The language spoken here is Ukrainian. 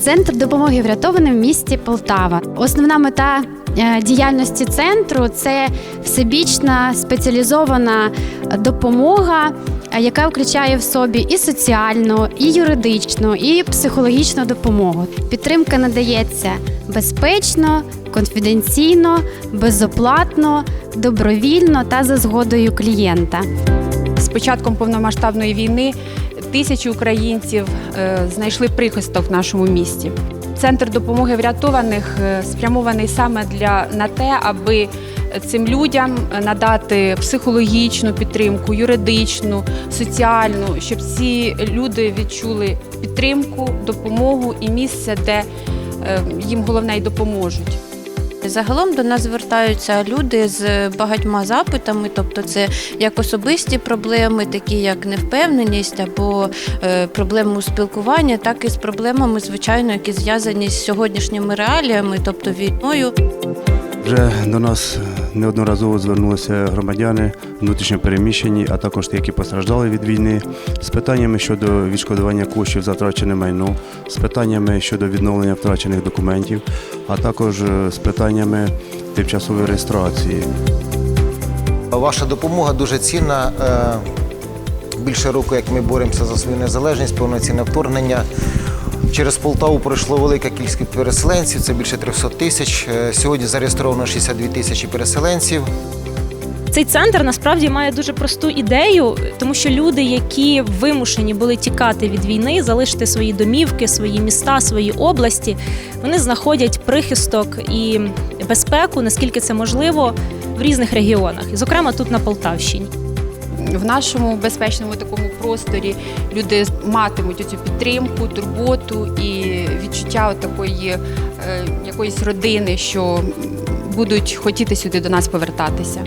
Центр допомоги врятованим в місті Полтава. Основна мета е, діяльності центру це всебічна спеціалізована допомога, е, яка включає в собі і соціальну, і юридичну, і психологічну допомогу. Підтримка надається безпечно, конфіденційно, безоплатно, добровільно та за згодою клієнта. З початком повномасштабної війни тисячі українців е, знайшли прихисток в нашому місті. Центр допомоги врятованих е, спрямований саме для на те, аби цим людям надати психологічну підтримку, юридичну, соціальну, щоб ці люди відчули підтримку, допомогу і місце, де е, їм головне й допоможуть. Загалом до нас звертаються люди з багатьма запитами, тобто це як особисті проблеми, такі як невпевненість або е, проблеми у спілкуванні, так і з проблемами, звичайно, які зв'язані з сьогоднішніми реаліями, тобто війною. Вже до нас неодноразово звернулися громадяни внутрішньо переміщені, а також ті, які постраждали від війни, з питаннями щодо відшкодування коштів за втрачене майно, з питаннями щодо відновлення втрачених документів, а також е, з питаннями тимчасової реєстрації. Ваша допомога дуже цінна. Е, Більше року, як ми боремося за свою незалежність, повноцінне вторгнення. Через Полтаву пройшло велика кількість переселенців, це більше 300 тисяч. Е, Сьогодні зареєстровано 62 тисячі переселенців. Цей центр насправді має дуже просту ідею, тому що люди, які вимушені були тікати від війни, залишити свої домівки, свої міста, свої області, вони знаходять прихисток і безпеку, наскільки це можливо, в різних регіонах, і, зокрема тут на Полтавщині. в нашому безпечному такому просторі люди матимуть цю підтримку, турботу і відчуття такої е, якоїсь родини, що будуть хотіти сюди до нас повертатися.